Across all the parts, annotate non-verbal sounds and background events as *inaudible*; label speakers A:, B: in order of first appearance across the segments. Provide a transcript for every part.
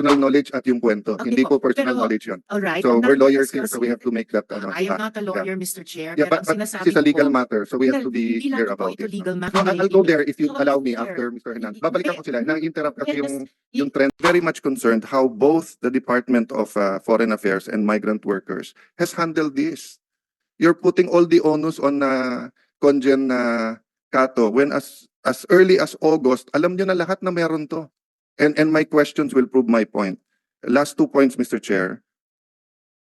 A: personal knowledge at yung kwento.
B: Okay
A: Hindi
B: po,
A: po personal
B: pero-
A: knowledge yun.
B: Alright.
A: So we're lawyers here, so we have to make that, ano.
B: I am not a
A: yeah.
B: lawyer, Mr. Chair.
A: Yeah, but, but this is a legal
B: ko-
A: matter, so we have to be clear
B: po
A: about it.
B: legal
A: No,
B: matter,
A: I'll, go there if you allow me after Mr. Hernandez. Babalikan ko sila. Na-interrupt kasi yung, yung trend. Very much concerned how both the Department of uh, Foreign Affairs and Migrant Workers has handled this. You're putting all the onus on uh, Conjen uh, Kato when as as early as August, alam nyo na lahat na meron to. And and my questions will prove my point. Last two points, Mr. Chair.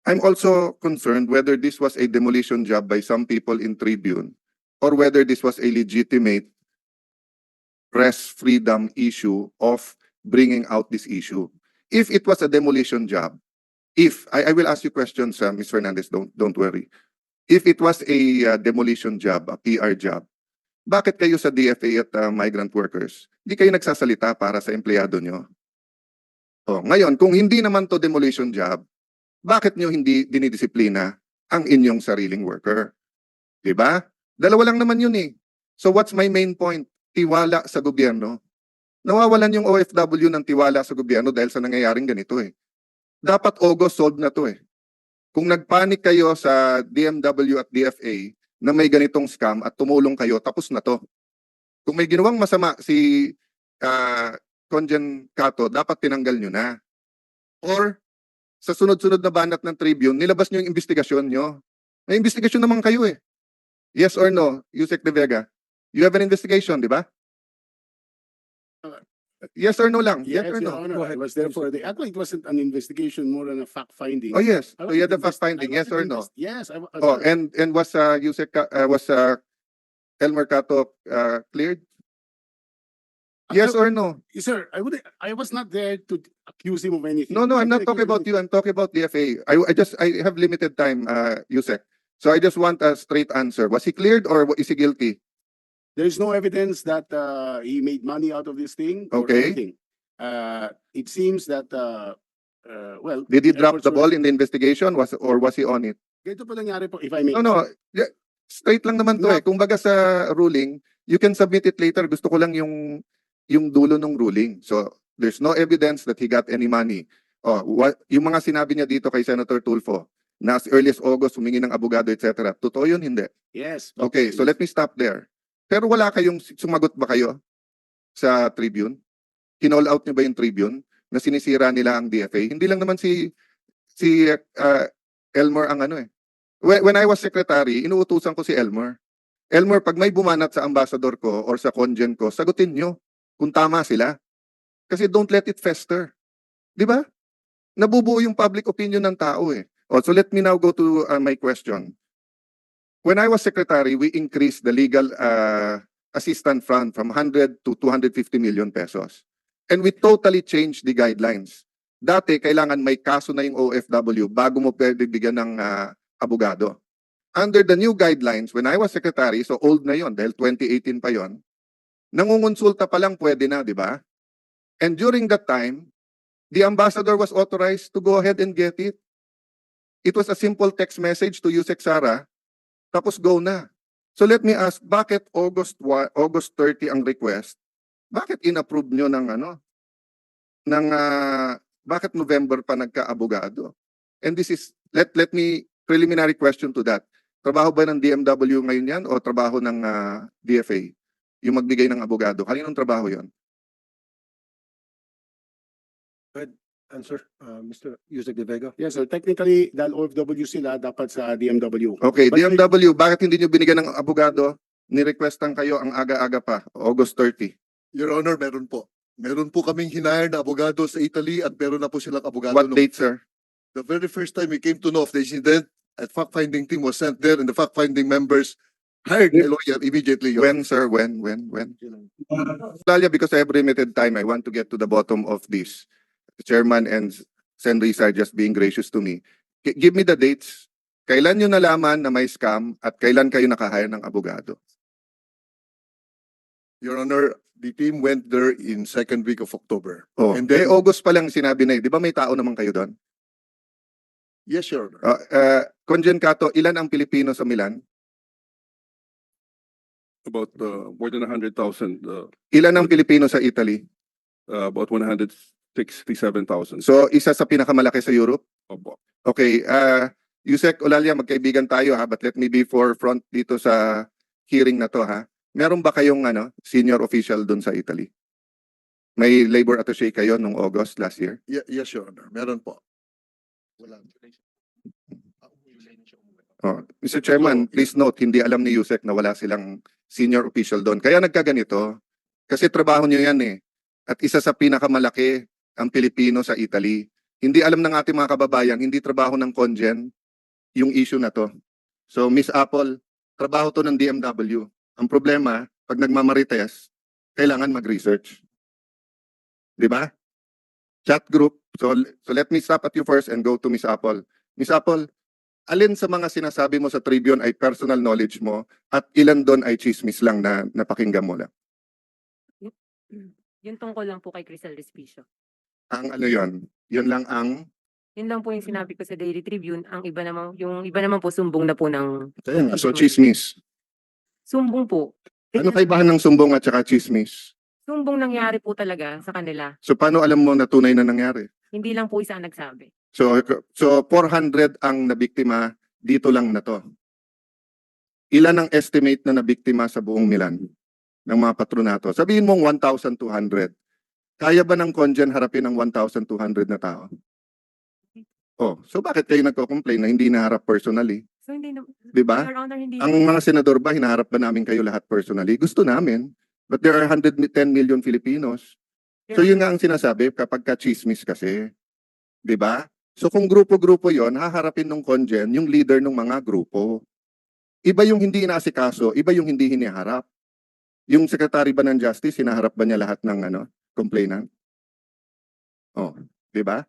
A: I'm also concerned whether this was a demolition job by some people in Tribune or whether this was a legitimate press freedom issue of bringing out this issue. If it was a demolition job, if I, I will ask you questions, uh, Ms. Fernandez, don't don't worry. If it was a uh, demolition job, a PR job, bakit kayo sa DFA at uh, migrant workers, hindi kayo nagsasalita para sa empleyado nyo? Oh, ngayon, kung hindi naman to demolition job, bakit nyo hindi dinidisiplina ang inyong sariling worker? ba? Dalawa lang naman yun eh. So what's my main point? Tiwala sa gobyerno. Nawawalan yung OFW ng tiwala sa gobyerno dahil sa nangyayaring ganito eh. Dapat August solved na to eh. Kung nagpanik kayo sa DMW at DFA na may ganitong scam at tumulong kayo, tapos na to. Kung may ginawang masama si uh, Conjen Kato, dapat tinanggal nyo na. Or sa sunod-sunod na banat ng Tribune, nilabas nyo yung investigasyon nyo. May investigasyon naman kayo eh. Yes or no, Yusek De Vega? You have an investigation, di ba? Yes or no lang? Yes, or
C: Your
A: no?
C: Honor,
D: Go
C: I
D: ahead,
C: was there for the, actually, it wasn't an investigation, more than a fact finding.
A: Oh yes.
C: I
A: So you had the fact finding,
C: invest-
A: yes or no?
C: invest- Yes, I wa-
A: Oh, and and was uh Yusek Ka- uh, was uh Elmer Kato uh cleared? Yes or no?
C: Sir, I would, I was not there to accuse him of anything.
A: No, no, I'm not talking about you. I'm talking about the FA. I I just I have limited time, uh Yusek. So I just want a straight answer. Was he cleared or is he guilty?
C: There is no evidence that uh, he made money out of this thing. or
A: Okay.
C: anything. Uh, it seems that, uh, uh, well.
A: Did he drop
C: efforts
A: the
C: were-
A: ball in the investigation? Was or was he on it?
C: Ganito po nangyari po, if I may.
A: No, no. yeah, Straight lang naman to
C: No.
A: eh. Kung baga sa ruling, you can submit it later. Gusto ko lang yung yung dulo ng ruling. So, there's no evidence that he got any money. Oh, what, yung mga sinabi niya dito kay Senator Tulfo, na as early as August, humingi ng abogado, etc. Totoo yun? Hindi.
C: Yes.
A: Okay, so let me stop there. Pero wala kayong, sumagot ba kayo sa Tribune? Kinall out niyo ba yung Tribune na sinisira nila ang DFA? Hindi lang naman si si uh, Elmer ang ano eh. When, when I was secretary, inuutusan ko si Elmer. Elmer, pag may bumanat sa ambassador ko or sa congen ko, sagutin nyo kung tama sila. Kasi don't let it fester. Di ba? Nabubuo yung public opinion ng tao eh. Oh, so let me now go to uh, my question. When I was secretary, we increased the legal uh, assistant fund from 100 to 250 million pesos. And we totally changed the guidelines. Dati, kailangan may kaso na yung OFW bago mo pwede bigyan ng uh, abogado. Under the new guidelines, when I was secretary, so old na yon dahil 2018 pa yon, nangungonsulta pa lang pwede na, di ba? And during that time, the ambassador was authorized to go ahead and get it. It was a simple text message to Yusek Sara, tapos go na. So let me ask, bakit August August 30 ang request? Bakit inapprove nyo ng ano? Ng ah, bakit November pa nagka-abogado? And this is let let me preliminary question to that. Trabaho ba ng DMW ngayon yan o trabaho ng ah, DFA? Yung magbigay ng abogado. Kaninong trabaho 'yon?
D: Answer, uh, Mr. Yusek De Vega.
C: Yes, sir. Technically, dahil OFW sila, dapat sa DMW.
A: Okay,
C: But-
A: DMW, bakit hindi nyo binigyan ng abogado? Ni-requestan kayo ang aga-aga pa, August 30.
E: Your Honor, meron po. Meron po kaming hinire na abogado sa Italy at meron na po silang abogado.
A: What date, sir?
E: The very first time we came to know of the incident, a fact-finding team was sent there and the fact-finding members hired a lawyer immediately. Your
A: When, sir? When? When? When? Dalia, because I have limited time, I want to get to the bottom of this. The chairman and Sen. Are just being gracious to me. Gi- Give me the dates. Kailan nyo nalaman na may scam at kailan kayo nakahire ng abogado?
E: Your Honor, the team went there in second week of October.
A: Oh,
E: And
A: eh,
E: then-
A: August pa lang sinabi na eh. Di ba may tao naman kayo doon?
E: Yes, Your Honor.
A: Uh, uh, Conjen Cato, ilan ang Pilipino sa Milan?
F: about uh, more than a hundred thousand, uh,
A: Ilan ang Pilipino sa Italy?
F: uh, about one hundred
B: 67,000.
A: So, isa sa pinakamalaki sa Europe?
B: Opo.
A: Okay, uh, Yusek Olalia, magkaibigan tayo ha, but let me be forefront dito sa hearing na to ha. Meron ba kayong ano, senior official doon sa Italy? May labor attaché kayo nung August last year?
E: Ye- yes, Your Honor. Meron po. Wala.
A: Oh, Mr. Chairman, please note, hindi alam ni Yusek na wala silang senior official doon. Kaya nagkaganito. Kasi trabaho niyo yan eh. At isa sa pinakamalaki ang Pilipino sa Italy. Hindi alam ng ating mga kababayan, hindi trabaho ng Congen yung issue na to. So, Miss Apple, trabaho to ng DMW. Ang problema, pag nagmamarites, kailangan mag-research. Di ba? Chat group. So, so let me stop at you first and go to Miss Apple. Miss Apple, alin sa mga sinasabi mo sa Tribune ay personal knowledge mo at ilan doon ay chismis lang na napakinggan mo lang? *clears throat*
F: Yun tungkol lang po kay Crisel Respicio.
A: Ang ano yon? Yun lang ang...
F: Yun lang po yung sinabi ko sa Daily Tribune. Ang iba naman, yung iba naman po sumbong na po ng
A: So chismis.
F: sumbong po.
A: Ano kaibahan ng sumbong at saka chismis?
F: Sumbong nangyari po talaga sa kanila.
A: So paano alam mo na tunay na nangyari?
F: Hindi lang po isa ang nagsabi.
A: So, so 400 ang nabiktima dito lang na to. Ilan ang estimate na nabiktima sa buong Milan ng mga patronato? Sabihin mong 1,200. Kaya ba ng Congen harapin ang 1,200 na tao? Oh, so bakit kayo nagko-complain na hindi naharap personally?
F: So hindi na,
A: Di ba?
F: Your Honor, hindi.
A: Ang mga senador ba, hinaharap ba namin kayo lahat personally? Gusto namin. But there are 110 million Filipinos. So yun nga ang sinasabi kapag ka-chismis kasi. Di ba? So kung grupo-grupo yon haharapin ng congen yung leader ng mga grupo. Iba yung hindi inaasikaso, iba yung hindi hiniharap. Yung secretary ba ng justice, hinaharap ba niya lahat ng ano, complainant? Oh, di ba?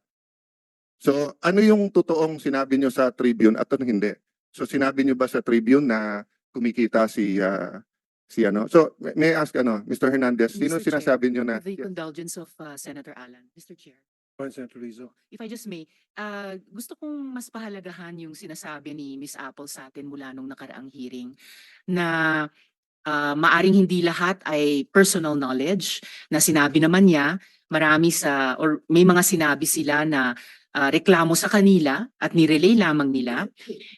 A: So ano yung totoong sinabi niyo sa Tribune at ano hindi? So sinabi niyo ba sa Tribune na kumikita si ah, si ano? So may I ask ano, Mr. Hernandez, sino
G: Mr. Chair,
A: sinasabi niyo na
G: The indulgence of uh, Senator Alan. Mr. Chair,
D: Senator Rizzo.
G: if I just may, uh, gusto kong mas pahalagahan yung sinasabi ni Miss Apple sa atin mula nung nakaraang hearing na uh, maaring hindi lahat ay personal knowledge na sinabi naman niya, marami sa, or may mga sinabi sila na uh, reklamo sa kanila at nirelay lamang nila.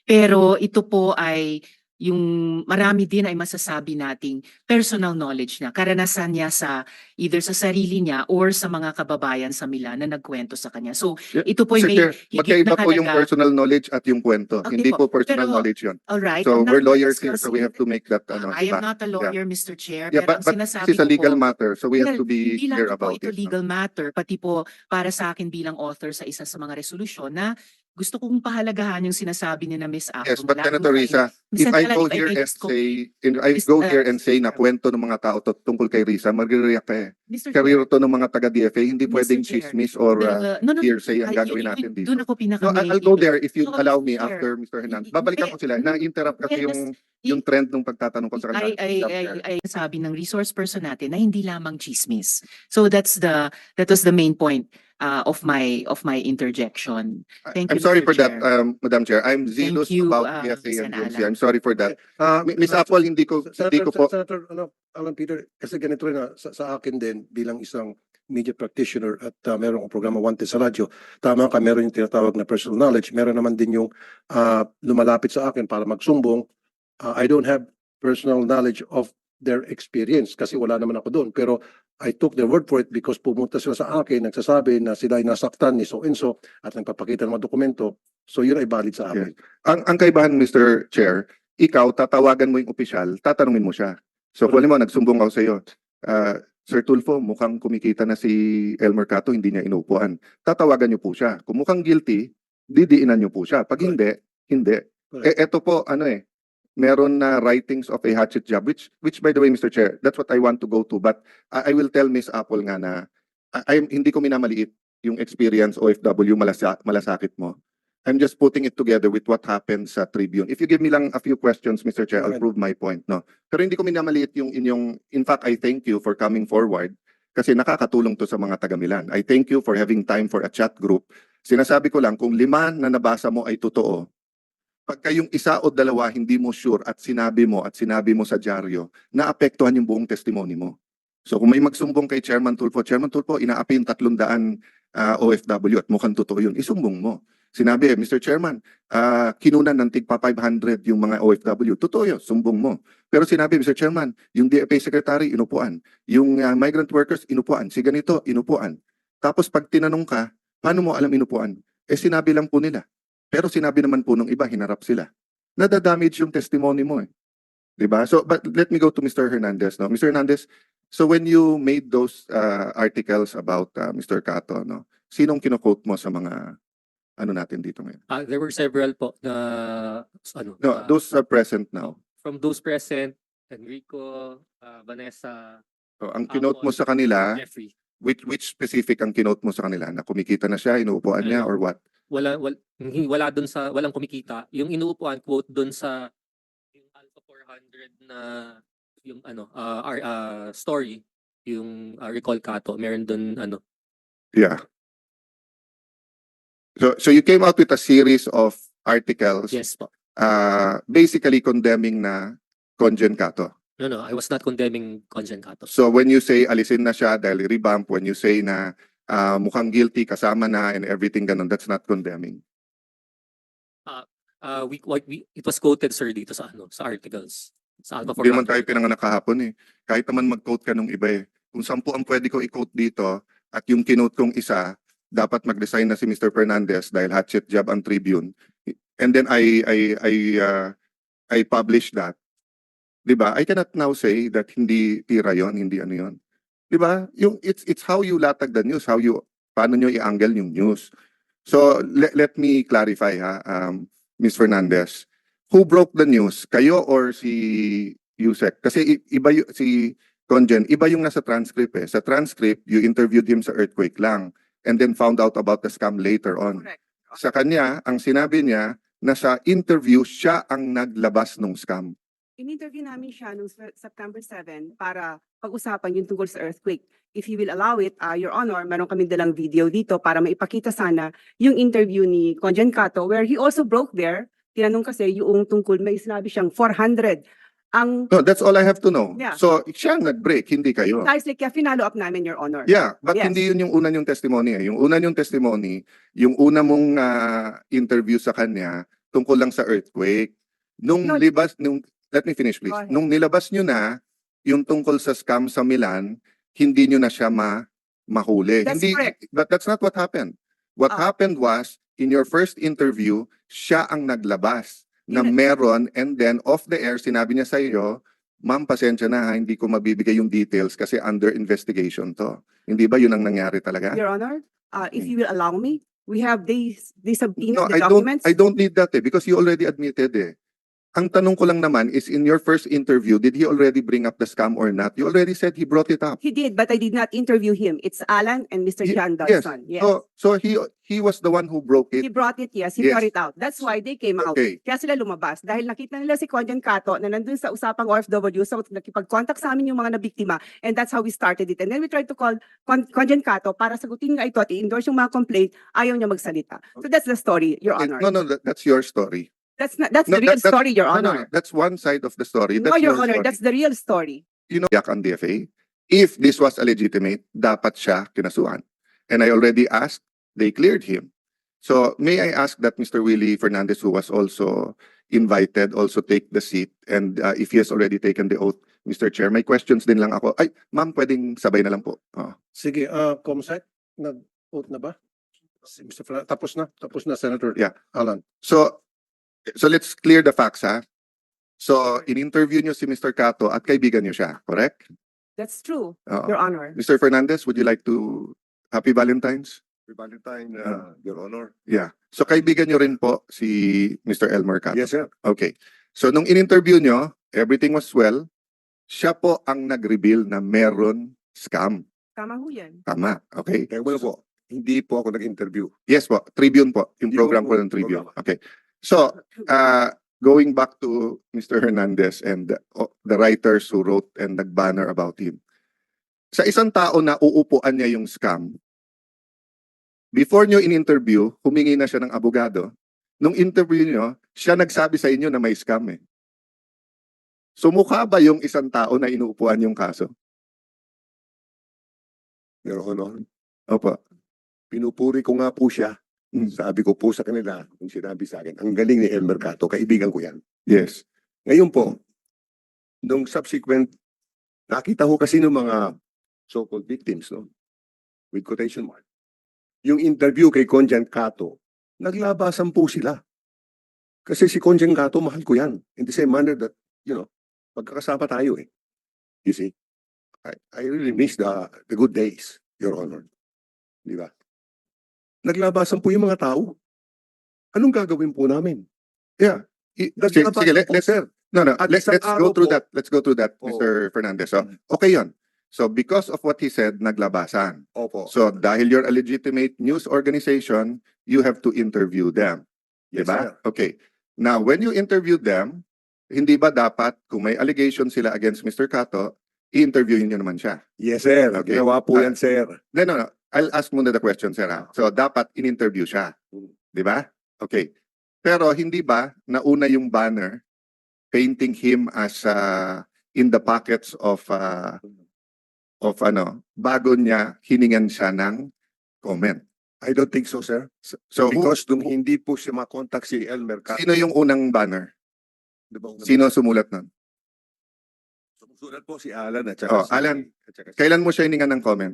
G: Pero ito po ay yung marami din ay masasabi nating personal knowledge niya, karanasan niya sa either sa sarili niya or sa mga kababayan sa Milan na nagkwento sa kanya. So
A: Yeah,
G: ito po
A: Mr.
G: may
A: Chair,
G: higit na
A: po yung personal knowledge at yung kwento.
G: Okay
A: Hindi po
G: po,
A: personal
G: pero-
A: knowledge yun.
G: Alright.
A: So
G: I'm
A: we're lawyers here, so we have to make that ano.
G: I am not a lawyer, Mr. Chair,
A: Yeah,
G: pero
A: but, but
G: sinasabi
A: this is a legal
G: po,
A: matter, so we have to be
G: hindi lang
A: clear
G: po
A: about
G: ito
A: it. no?
G: legal matter, pati po para sa akin bilang author sa isa sa mga resolusyon na gusto kong pahalagahan yung sinasabi ni na Miss Apple.
A: Yes, but Senator Risa, if I go here and say, if I go
G: uh,
A: here and say na kwento ng mga tao to- tungkol kay Risa, magre-react eh. Career to ng mga taga-DFA, hindi pwedeng chismis or uh,
G: the- no,
A: hearsay ang gagawin natin dito.
G: Doon ako pinaka
A: No, I'll, go there if you allow me after Mr. Hernandez. Babalikan ko sila. Na-interrupt kasi yung, yung trend ng pagtatanong ko sa kanila.
G: ay, ay, ay, ay, sabi ng resource person natin na hindi lamang chismis. So that's the, that was the main point uh, of my, of my interjection. Thank
A: I'm
G: you,
A: sorry
G: Mr.
A: for that,
G: Chair.
A: um, Madam Chair. I'm zealous
G: you,
A: about
G: uh,
A: PSA and.
G: Alan.
A: I'm sorry for that.
D: Uh,
A: Mi- Miss Apple, hindi ko, hindi ko po,
D: Senator, ano, Alan Peter, kasi ganito rin na sa, sa akin din bilang isang media practitioner at uh, meron akong programa Wanted sa radyo. Tama ka, meron yung tinatawag na personal knowledge. Meron naman din yung uh, lumalapit sa akin para magsumbong. Uh, I don't have personal knowledge of their experience kasi wala naman ako doon. Pero I took their word for it because pumunta sila sa akin, nagsasabi na sila ay nasaktan ni so and so at nagpapakita ng mga dokumento. So yun ay valid sa amin.
A: ang, ang kaibahan, Mr. Chair, ikaw, tatawagan mo yung opisyal, tatanungin mo siya. So kung mo, nagsumbong ako sa iyo, ah, Sir Tulfo, mukhang kumikita na si El Mercato, hindi niya inupuan. Tatawagan niyo po siya. Kung mukhang guilty, didiinan niyo po siya. Pag hindi, hindi.
D: Correct.
A: Eh, eto po, ano eh, meron na writings of a hatchet job, which, which by the way, Mr. Chair, that's what I want to go to. But I, I will tell Miss Apple nga na, I, I'm- hindi ko minamaliit yung experience OFW malasa, malasakit mo. I'm just putting it together with what happened sa Tribune. If you give me lang a few questions, Mr. Chair, I'll prove my point, no? Pero hindi ko minamaliit yung inyong, in fact, I thank you for coming forward kasi nakakatulong to sa mga taga Milan. I thank you for having time for a chat group. Sinasabi ko lang, kung lima na nabasa mo ay totoo, pagka yung isa o dalawa hindi mo sure at sinabi mo at sinabi mo sa dyaryo, naapektuhan yung buong testimony mo. So kung may magsumbong kay Chairman Tulfo, Chairman Tulfo, inaapi yung 300 ah, OFW at mukhang totoo yun, isumbong mo. Sinabi, Mr. Chairman, ah, kinunan ng tigpa 500 yung mga OFW. Totoo yun, sumbong mo. Pero sinabi, Mr. Chairman, yung DFA Secretary, inupuan. Yung ah, migrant workers, inupuan. Si ganito, inupuan. Tapos pag tinanong ka, paano mo alam inupuan? Eh sinabi lang po nila. Pero sinabi naman po ng iba, hinarap sila. Nadadamage yung testimony mo eh. 'Di ba? So, but let me go to Mr. Hernandez. No? Mr. Hernandez, so when you made those uh, articles about uh, Mr. Cato, no? sinong kino-quote mo sa mga ano natin dito ngayon?
B: Ah, there were several po na ano
A: No,
B: ah,
A: those are present now.
B: from those present Enrico, ah, Vanessa,
A: So, ang kinote mo sa kanila,
B: Jeffrey.
A: which which specific ang kinote mo sa kanila? Na kumikita na siya, inuupuan niya, or what?
B: Wala wala wala doon sa walang kumikita. Yung inuupuan quote doon sa yung Alpha 400 na yung ano ar- ah, story yung ah, recall kato meron doon ano
A: Yeah. So, so you came out with a series of articles
B: yes po
A: uh, basically condemning na Conjen Cato.
B: no no I was not condemning Conjen Kato
A: So when you say alisin na siya dahil revamp, when you say na ah, mukhang guilty, kasama na and everything ganun, that's not condemning.
B: uh, we, what we it was quoted sir dito sa ano sa articles sa Alpha
A: Hindi naman tayo
B: 400
A: pinanganak kahapon eh. Kahit naman mag-quote ka nung iba eh. Kung sampu ang pwede ko i-quote dito at yung kinote kong isa, dapat mag-resign na si Mr. Fernandez dahil hatchet job ang Tribune. And then I I I uh, I publish that. 'Di ba? I cannot now say that hindi tira 'yon, hindi ano 'yon. 'Di ba? Yung it's it's how you latag the news, how you paano nyo i-angle yung news. So let, let me clarify ha, um, Ms. Fernandez. Who broke the news? Kayo or si Yusek? Kasi iba yu- si Conjen, iba yung nasa transcript eh. Sa transcript, you interviewed him sa earthquake lang and then found out about the scam later on.
H: Correct.
A: Sa kanya, ang sinabi niya na sa interview, siya ang naglabas ng scam.
H: In-interview namin siya noong Sep- September 7 para pag-usapan yung tungkol sa earthquake. If you will allow it, uh, Your Honor, meron kami dalang video dito para maipakita sana yung interview ni Conjen Cato where he also broke there. Tinanong kasi yung tungkol, may sinabi siyang 400. Ang
A: No, that's all I have to know.
H: Yeah.
A: So, siya ang nag-break, hindi kayo.
H: precisely kaya finalo up namin, Your Honor.
A: Yeah, but
H: Yes.
A: hindi yun yung una yung testimony eh. Yung una yung testimony, yung una mong ah, interview sa kanya tungkol lang sa earthquake. Nung
H: No.
A: libas, nung, let me finish please.
H: Go ahead.
A: Nung nilabas nyo na yung tungkol sa scam sa Milan, hindi nyo na siya ma mahuli.
H: That's
A: hindi,
H: correct.
A: But that's not what happened. What
H: Ah.
A: happened was, in your first interview, siya ang naglabas na meron and then off the air, sinabi niya sa iyo, Ma'am, pasensya na ha, hindi ko mabibigay yung details kasi under investigation to. Hindi ba yun ang nangyari talaga?
H: Your Honor, uh, if you will allow me, we have these, these subpoena,
A: No,
H: the
A: I don't,
H: documents.
A: I don't need that eh, because you already admitted eh. Ang tanong ko lang naman is in your first interview, did he already bring up the scam or not? You already said he brought it up.
H: He did, but I did not interview him. It's Alan and Mr.
A: Ye-
H: John
A: yes.
H: Dodson. Yes.
A: So, so he, he was the one who broke
H: He
A: it.
H: brought it, yes. He
A: Yes.
H: brought it out. That's why they came out.
A: Okay.
H: Kaya sila lumabas. Dahil nakita nila si Conjan Cato na nandun sa usapang OFW. So nakipag-contact sa amin yung mga nabiktima. And that's how we started it. And then we tried to call Con Conjan Cato para sagutin nga ito at i-endorse yung mga complaint. Ayaw niya magsalita. So that's the story, Your
A: Okay,
H: Honor.
A: No, no, that- that's your story.
H: That's not, that's
A: No,
H: the real
A: that- that's-
H: story, Your
A: No, no,
H: Honor.
A: that's one side of the story.
H: No,
A: That's
H: Your
A: your
H: Honor,
A: story.
H: that's the real story.
A: you know, yak ang DFA. If this was a legitimate, dapat siya kinasuhan. And I already asked, they cleared him. So may I ask that Mr. Willie Fernandez, who was also invited, also take the seat. And uh, if he has already taken the oath, Mr. Chair, may questions din lang ako. Ay, ma'am, pwedeng sabay na lang po. Oh.
D: Sige, uh, Comsec, nag-vote na ba? Si Mr. Fernan- tapos na, tapos na, Senator
A: Yeah.
D: Alan.
A: So, so let's clear the facts, ha? So, in-interview niyo si Mr. Cato at kaibigan niyo siya, correct?
H: That's true,
A: Oo.
H: Your Honor.
A: Mr. Fernandez, would you like to Happy Valentine's?
E: Valentine,
A: uh,
E: Your Honor.
A: Yeah. So kaibigan nyo rin po si Mr. Elmer Cato.
E: Yes, sir.
A: Okay. So nung in-interview nyo, everything was well. Siya po ang nag-reveal na meron scam.
H: Tama ho yan.
A: Tama. Okay.
E: Kaya wala po, hindi po ako nag-interview.
A: Yes po. Tribune po. Yung
E: Yung
A: program po ng Tribune.
E: program.
A: Okay. So, uh, going back to Mr. Hernandez and the, oh, the writers who wrote and nag-banner about him. Sa isang tao na uupuan niya yung scam, before nyo in-interview, humingi na siya ng abogado. Nung interview nyo, siya nagsabi sa inyo na may scam eh. So mukha ba yung isang tao na inuupuan yung kaso?
I: Your Honor.
A: Opo.
I: Pinupuri ko nga po siya.
A: Mm.
I: Sabi ko po sa kanila, kung sinabi sa akin, ang galing ni Elmer Cato, kaibigan ko yan.
A: Yes.
I: Ngayon po, nung subsequent, nakita ko kasi ng mga so-called victims, no? With quotation mark. Yung interview kay Conjan Cato, naglabasan po sila. Kasi si Conjan Cato, mahal ko yan. In the same manner that, you know, pagkakasama tayo eh. You see? I, I really miss the, the good days, Your Honor. Di ba? Naglabasan po yung mga tao. Anong gagawin po namin?
A: Yeah. I- Sige, sige, let, let's,
I: sir.
A: no, no,
I: At
A: let,
I: isang
A: let's go through
I: po-
A: that. Let's go through that,
I: Oo.
A: Mr. Fernandez. So, okay yon. So, because of what he said, naglabasan.
I: Opo.
A: So, dahil you're a legitimate news organization, you have to interview them.
I: Yes,
A: Diba?
I: sir.
A: Okay. Now, when you interview them, hindi ba dapat, kung may allegation sila against Mr. Cato, i-interviewin nyo naman siya?
I: Yes, sir.
A: Okay.
I: Ginawa po
A: Ah.
I: yan, sir.
A: No, no, no. I'll ask muna the question, sir. ha? So, dapat in-interview siya. Di ba? Okay. Pero hindi ba nauna yung banner painting him as uh, in the pockets of uh, of ano, bago niya hiningan siya ng comment.
I: I don't think so, sir.
A: So, so who-
I: Because nung hindi po siya makontak si Elmer Cato.
A: sino yung unang banner?
I: Di ba?
A: Sino sumulat nun?
I: Sumusulat po si Alan at
A: Oh,
I: saka si...
A: Alan.
I: at saka si-
A: Kailan mo siya hiningan ng comment?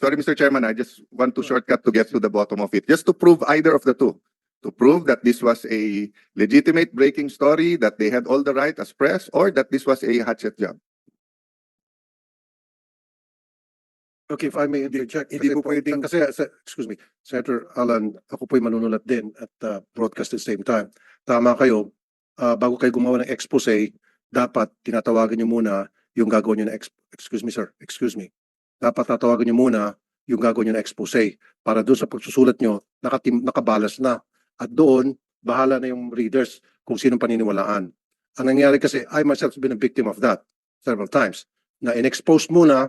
A: Sorry, Mr. Chairman, I just want to shortcut to get to the bottom of it. Just to prove either of the two. To prove that this was a legitimate breaking story, that they had all the right as press, or that this was a hatchet job.
D: Okay, if I may interject.
I: hindi po pwedeng-
D: Kasi, sa- excuse me, Senator Alan, ako po'y manunulat din at uh, broadcast at the same time. Tama kayo, ah, bago kayo gumawa ng expose, dapat tinatawagan niyo muna yung gagawin niyo na, ex- excuse me sir, excuse me. Dapat tatawagan niyo muna yung gagawin niyo na expose para doon sa pagsusulat niyo, nakatim, nakabalas na. At doon, bahala na yung readers kung sinong paniniwalaan. Ang nangyari kasi, I myself have been a victim of that several times. Na in-expose muna,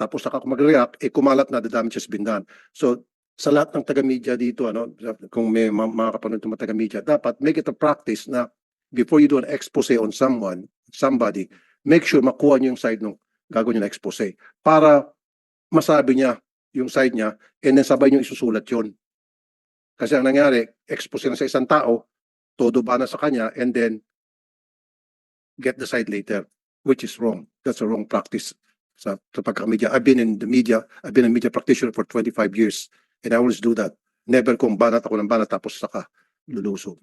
D: tapos saka kung mag-react, eh kumalat na the damage has been done. So, sa lahat ng taga-media dito, ano, kung may ma- mga kapanood ng taga-media, dapat make it a practice na before you do an expose on someone, somebody, make sure makuha niyo yung side ng gagawin niyo na expose para masabi niya yung side niya and then sabay niyo isusulat yun. Kasi ang nangyari, expose na sa isang tao, todo ba na sa kanya and then get the side later, which is wrong. That's a wrong practice sa, sa pagka-media. I've been in the media, I've been a media practitioner for 25 years and I always do that. Never kung banat ako ng banat tapos saka lulusog.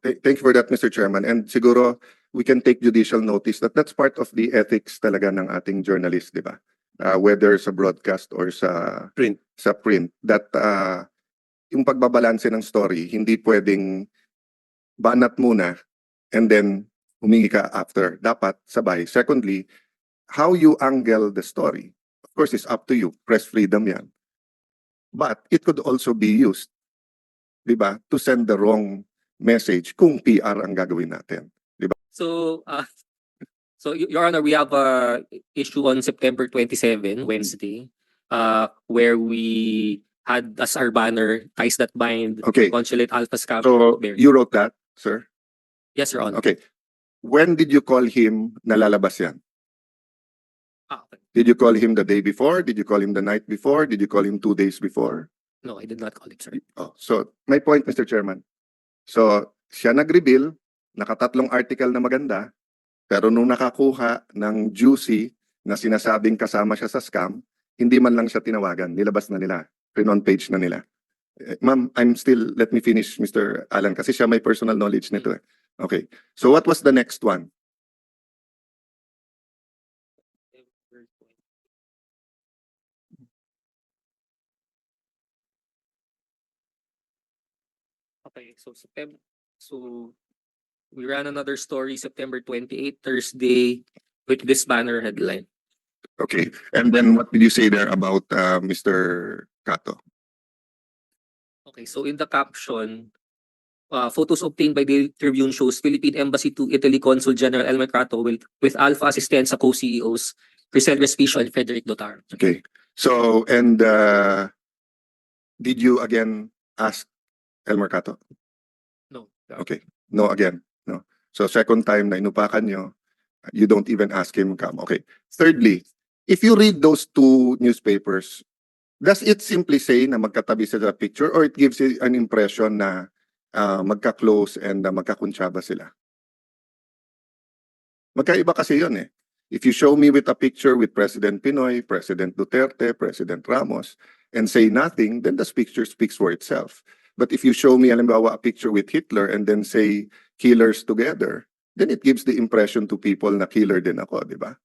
A: Thank you for that, Mr. Chairman. And siguro, we can take judicial notice that that's part of the ethics talaga ng ating journalist, di ba? Uh, whether sa broadcast or sa
D: Print.
A: sa print, that uh, yung pagbabalanse ng story, hindi pwedeng banat muna and then humingi ka after. Dapat sabay. Secondly, how you angle the story, of course, is up to you. Press freedom yan. But it could also be used, di ba, to send the wrong message kung PR ang gagawin natin.
B: So, uh, so Your Honor, we have a issue on September 27, Wednesday, uh, where we had as our banner, Ties That Bind,
A: Okay,
B: Consulate Alpha Scam.
A: so
B: Bear.
A: you wrote that, sir?
B: Yes, Your Honor.
A: Okay. When did you call him na lalabas yan?
B: Ah, okay.
A: Did you call him the day before? Did you call him the night before? Did you call him two days before?
B: No, I did not call it, sir.
A: Oh, so my point, Mr. Chairman. So siya nag-reveal, nakatatlong article na maganda, pero nung nakakuha ng juicy na sinasabing kasama siya sa scam, hindi man lang siya tinawagan, nilabas na nila, on page na nila. Eh, Ma'am, I'm still, let me finish, Mr. Alan, kasi siya may personal knowledge nito eh. Okay, so what was the next one?
B: Okay, so so we ran another story September 28, Thursday, with this banner headline.
A: Okay, and then what did you say there about uh, Mr. Kato?
B: Okay, so in the caption, uh, photos obtained by the Tribune shows Philippine Embassy to Italy Consul General El Mercato with, with Alpha assistants sa co-CEOs, Crisel Respicio and Frederick Dotar.
A: Okay, so, and uh, did you again ask El Mercato?
B: No.
A: Okay, no again. So second time na inupakan nyo, you don't even ask him come. Okay. Thirdly, if you read those two newspapers, does it simply say na magkatabi sila sa picture or it gives you an impression na ah, magka-close and uh, magkakuntsaba sila? Magkaiba kasi yun eh. If you show me with a picture with President Pinoy, President Duterte, President Ramos, and say nothing, then the picture speaks for itself. But if you show me, halimbawa, a picture with Hitler and then say killers together, then it gives the impression to people na killer din ako, di ba?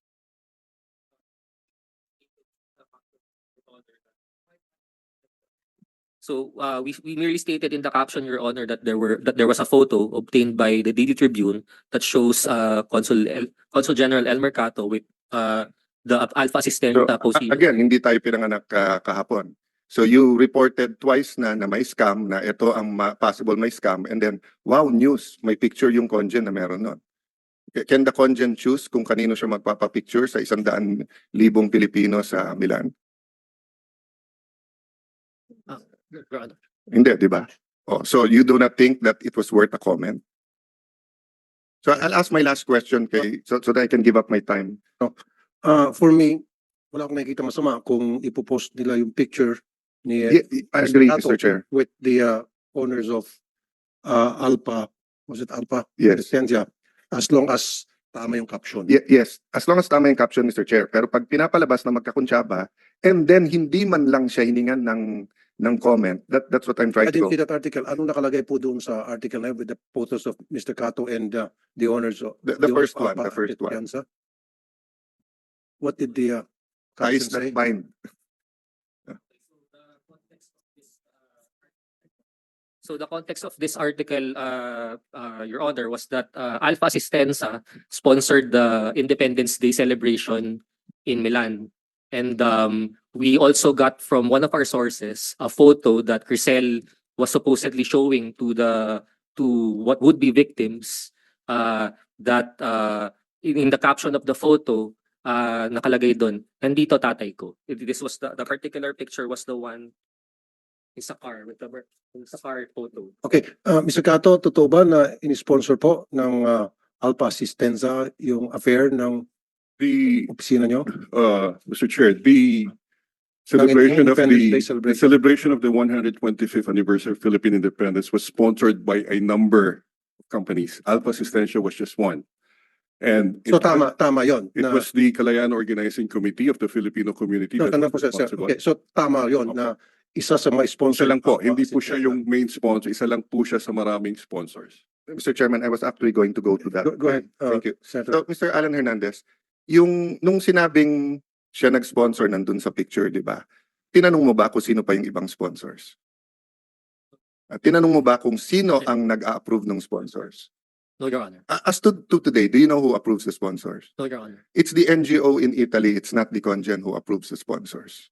B: So uh, we we merely stated in the caption, Your Honor, that there were that there was a photo obtained by the Daily Tribune that shows uh, Consul El, Consul General El Mercato with uh, the Alpha Assistant
A: So,
B: uh,
A: again, hindi tayo pinanganak ka- kahapon. So you reported twice na na may scam, na ito ang ma- possible may scam, and then, wow, news, may picture yung congen na meron nun. Ca- Can the congen choose kung kanino siya magpapapicture sa isang daan libong Pilipino sa Milan?
B: Honor.
A: Hindi, di ba? Oh, so you do not think that it was worth a comment? So I'll ask my last question kay, so, so that I can give up my time.
D: Uh, for me, wala akong nakikita masama kung ipopost nila yung picture ni uh,
A: Yeah, I agree, Mr. Chair.
D: with the uh, owners of uh, Alpha, was it Alpha?
A: Yes.
D: Residencia, as long as tama yung caption.
A: Ye- yes, as long as tama yung caption, Mr. Chair. Pero pag pinapalabas na magkakuntsaba, and then hindi man lang siya hiningan ng ng comment, that that's what I'm
D: I
A: trying to
D: didn't
A: go.
D: see that article. Anong nakalagay po doon sa article na yun with the photos of Mr. Cato and uh, the owners of
A: The- the
D: owners
A: first
D: of
A: one,
D: Alpha
A: the first one.
D: Residencia? What did the uh, caption say?
A: not
B: So the context of this article, uh, uh, Your Honor, was that uh, Alpha Assistenza sponsored the Independence Day celebration in Milan. And um, we also got from one of our sources a photo that Crisel was supposedly showing to the to what would be victims uh, that uh, in, in the caption of the photo uh, nakalagay doon, nandito tatay ko. This was the, the particular picture was the one in sa car with the in sa car photo.
D: Okay, uh, Mr. Cato, totoo ba na in-sponsor po ng uh, Alpha Assistenza yung affair ng
J: The,
D: opisina nyo?
J: uh, Mr. Chair, the celebration of
D: Independence
J: the,
D: Day
J: the
D: celebration.
J: celebration of the one hundred twenty-fifth anniversary of Philippine independence was sponsored by a number of companies. Alpha Asistencia was just one. And.
D: So
J: it was-
D: tama, tama yon.
J: It was the Kalayaan Organizing Committee of the Filipino community.
D: No,
J: that
D: tanda
J: was
D: po, sir, sir.
J: responsible.
D: Okay, so tama yon na isa sa mga sponsor.
J: Isa lang po, hindi po siya yung main sponsor, isa lang po siya sa maraming sponsors.
A: Mr. Chairman, I was actually going to go to that.
D: Go, go ahead. uh,
A: Thank you.
D: Senator.
A: So, Mr. Alan Hernandez, yung nung sinabing siya nag-sponsor nandun sa picture, di ba? Tinanong mo ba kung sino pa yung ibang sponsors? At tinanong mo ba kung sino ang nag-a-approve ng sponsors?
B: No, Your Honor.
A: As to, to today, do you know who approves the sponsors?
B: No, Your Honor.
A: It's the NGO in Italy, it's not the Congen who approves the sponsors.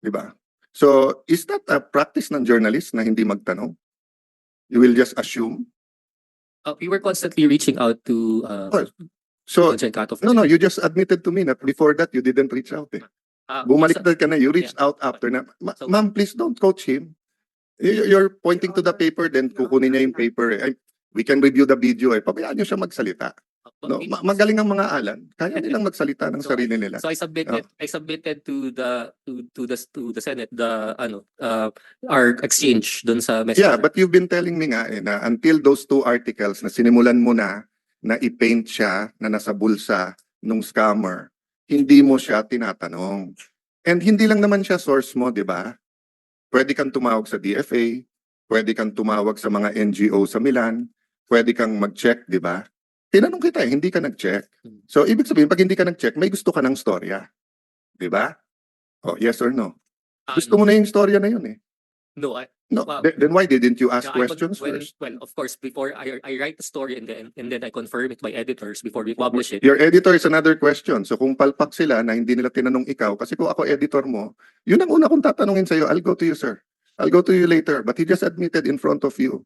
A: Di ba? So, is that a practice ng journalist na hindi magtanong? You will just assume?
B: Uh, we were constantly reaching out to uh,
A: Oh, So, no, no, you just admitted to me that before that, you didn't reach out eh.
B: Uh,
A: Bumalik
B: sa-
A: ka na, you reached out after na. Ma-
B: So-
A: Ma'am, please don't coach him. You- You're pointing to the paper, then kukunin niya yung paper eh. We can review the video eh. Pabayaan niyo siya magsalita. No? Ma- magaling ang mga alan. Kaya nilang magsalita ng
B: So,
A: sarili nila.
B: So I submitted, I submitted to the to to the to the Senate the ano uh our exchange dun sa
A: Yeah,
B: messenger.
A: but you've been telling me nga eh, na until those two articles na sinimulan mo na na i-paint siya na nasa bulsa nung scammer, hindi mo siya tinatanong. And hindi lang naman siya source mo, di ba? Pwede kang tumawag sa DFA, pwede kang tumawag sa mga NGO sa Milan, pwede kang mag-check, di ba? Tinanong kita, eh, hindi ka nag-check. So, ibig sabihin, pag hindi ka nag-check, may gusto ka ng storya. Di ba? Oh, yes or no?
B: Uh,
A: Gusto mo na yung storya na yun eh.
B: No, I,
A: No,
B: Wow.
A: then, then why didn't you ask
B: yeah, I con-
A: questions
B: well,
A: first?
B: well, of course, before I I write the story and then and then I confirm it by editors before we publish it.
A: Your editor is another question. So kung palpak sila na hindi nila tinanong ikaw, kasi kung ako editor mo, yun ang una kong tatanungin sa'yo, I'll go to you, sir. I'll go to you later. But he just admitted in front of you